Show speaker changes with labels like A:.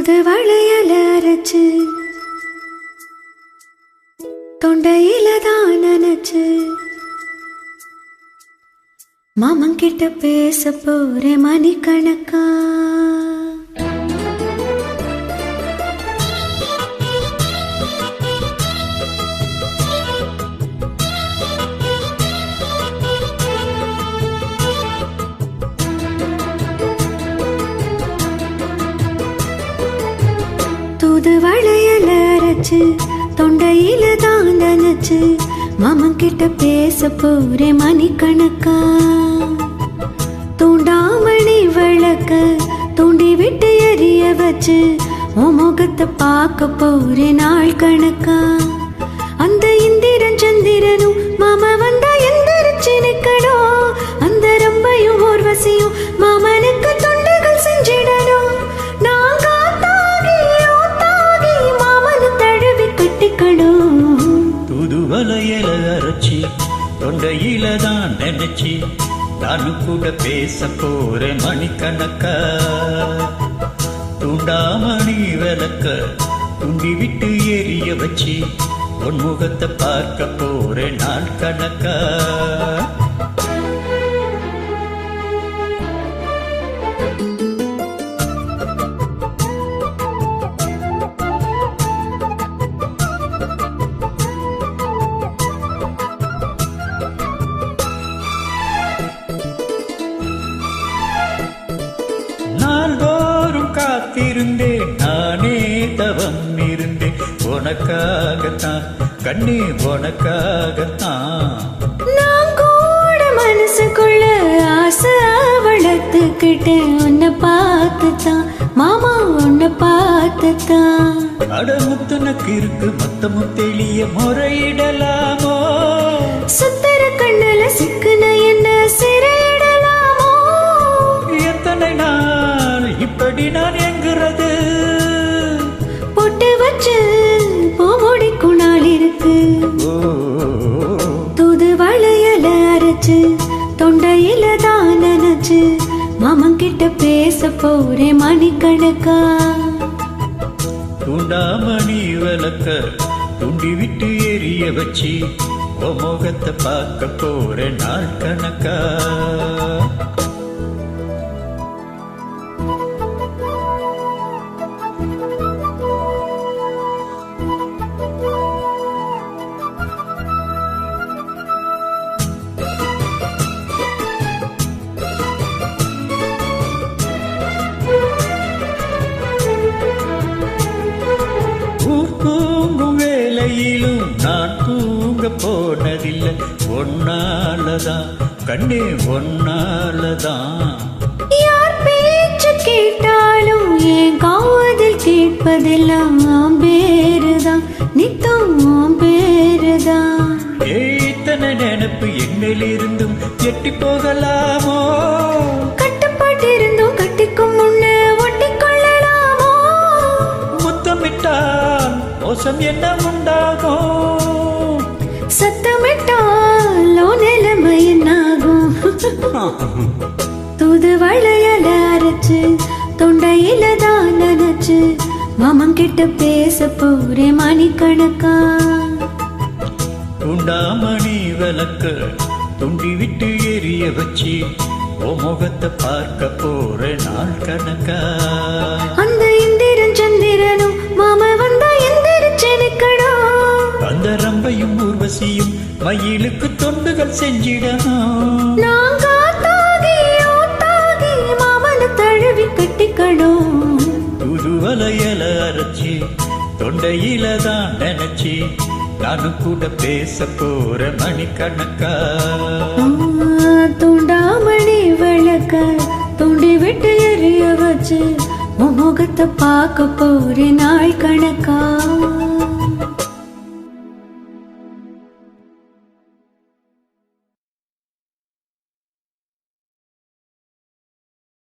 A: தூது வளையல அரைச்சு தொண்டையில தான் நினைச்சு. மாமன் கிட்ட பேச போறேன் மணிக்கணக்கா. தூது வளையல அரைச்சு தொண்டையில தான் நினைச்சு மாமன் கிட்ட பேச போறே மணிக்கணக்கா. தூண்டாமணி விளக்க தூண்டி விட்டு எரிய வச்சு உன் முகத்தை பார்க்க போறே நாள் கணக்கா. அந்த இந்திரன் சந்திரனும் மாமா வந்தா எந்திரிச்சு நிக்கணும்.
B: குவலையில அரைச்சி தொண்டையில தான் நினைச்சி. நானும் கூட பேச போறேன் மணிக்கணக்கா. தூண்டாமணி விளக்க துண்டி விட்டு எரிய வச்சு. உன் முகத்தை பார்க்க போறேன் நாள் கணக்கா. காத்திருந்தேன் நானே தவம் இருந்தேன். உனக்காகத்தான் கண்ணே உனக்காகத்தான்.
A: நான் கூட மனசுக்குள்ள ஆசை வளர்த்துக்கிட்டேன் உன்னை பார்த்துதான் மாமா உன்னை பார்த்துதான்
B: அடமுத்துனக்கு இருக்கு மொத்தமும் தெளிய முறையிடலாமோ?
A: பொட்டு வச்சு பூமுடிக்கும் நாள் இருக்கு
B: ஓ
A: தூது வளையல அரைச்சு தொண்டையில தான் நினைச்சு மாமன் கிட்ட பேச போறேன் மணிக்கணக்கா.
B: தூண்டாமணி விளக்க துண்டி விட்டு எரிய வச்சு உன் முகத்தை பார்க்க போறேன் நாள் கணக்கா. போனதில்லை ஒன்னாலதான் கண்ணே ஒன்னாலதான்
A: யார் பேச்சு கேட்டாலும் என் காதில் கேட்பதெல்லாம் ஆம் பேருதான். நித்தம் ஆம் பேருதான்.
B: ஏத்தனை நினப்பு என்னிலிருந்தும் எட்டி போகலாமோ?
A: கட்டுப்பாட்டிருந்தும் கட்டிக்கும் முன்னே ஒட்டிக்கொள்ளலாமோ
B: முத்தமிட்டால் மோசம் என்ன உண்டாகும்?
A: தூது வளையல அரைச்சு தொண்டையில தான் நினைச்சு மாமன் கிட்ட பேச போறேன் மணிக்கணக்கா.
B: துண்டாமணி விளக்க துண்டி விட்டு எரிய வச்சு உன் முகத்தை பார்க்க போறேன் நாள் கணக்கா.
A: அந்த இந்திரன் சந்திரனும் மாம வந்தா எந்திரிச்சு நிக்கணும்
B: அந்த ஊர்வசியும் மயிலுக்கு தொண்டுகள்
A: மாமனை தழுவி கட்டிக்கணும்.
B: புதுவலையல அரைச்சி தொண்டையில தான் நினைச்சி நானும் கூட பேச போற மணிக்கணக்கா.
A: தூண்டாமணி விளக்க தூண்டி விட்டு எரிய வச்சு முகத்தை பார்க்க போறேன் நாள் கணக்கா.